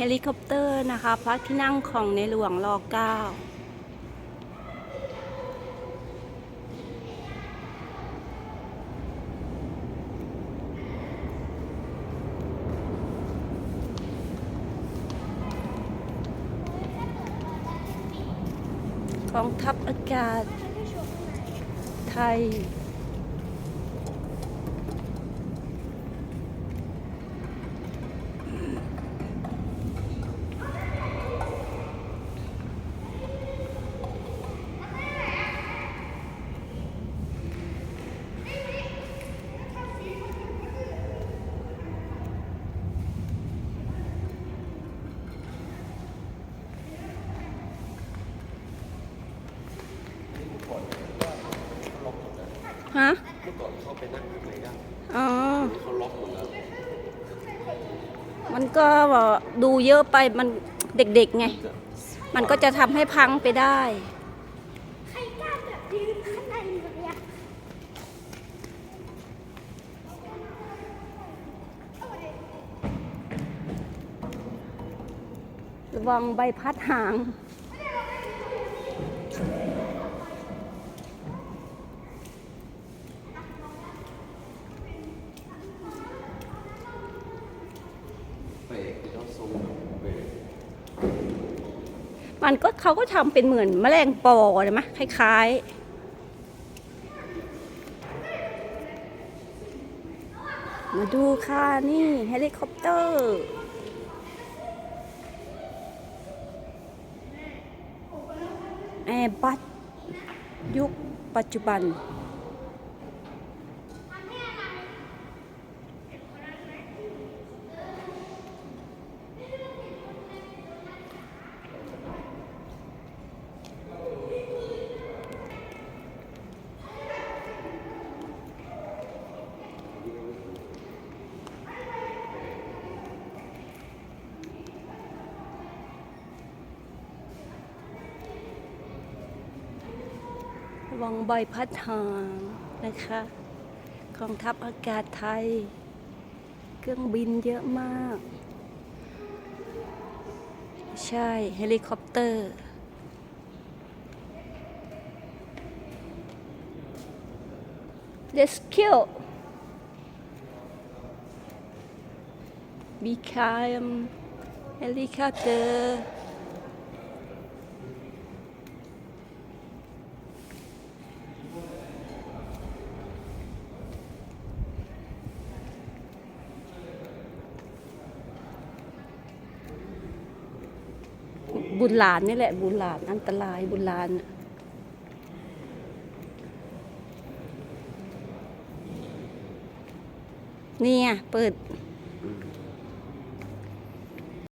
เฮลิคอปเตอร์นะคะ พระที่นั่งของในหลวงรอเก้ากองทัพอากาศไทย ฮะเมื่อก่อนเขาไปนั่งข้างในได้อ๋อเขาล็อกหมดแล้วมันก็ดูเยอะไปมันเด็กๆไง มันก็จะทำให้พังไปได้ ใครกล้าแบบยืนข้างในเลยอะระวังใบพัดหาง เบรก ที่เบรมันก็เขาก็ทำเป็นเหมือนแมลงปอเลยมะคล้ายๆมาดูค่ะ นี่เฮลิคอปเตอร์ แอร์บัสยุคปัจจุบัน วังใบพัดหางนะคะกองทัพอากาศไทย เครื่องบินเยอะมาก ใช่เฮลิคอปเตอร์ Rescue become helicopter บุญหลานนี่แหละ บุญหลานอันตรายบุญหลานนี่ไงเปิด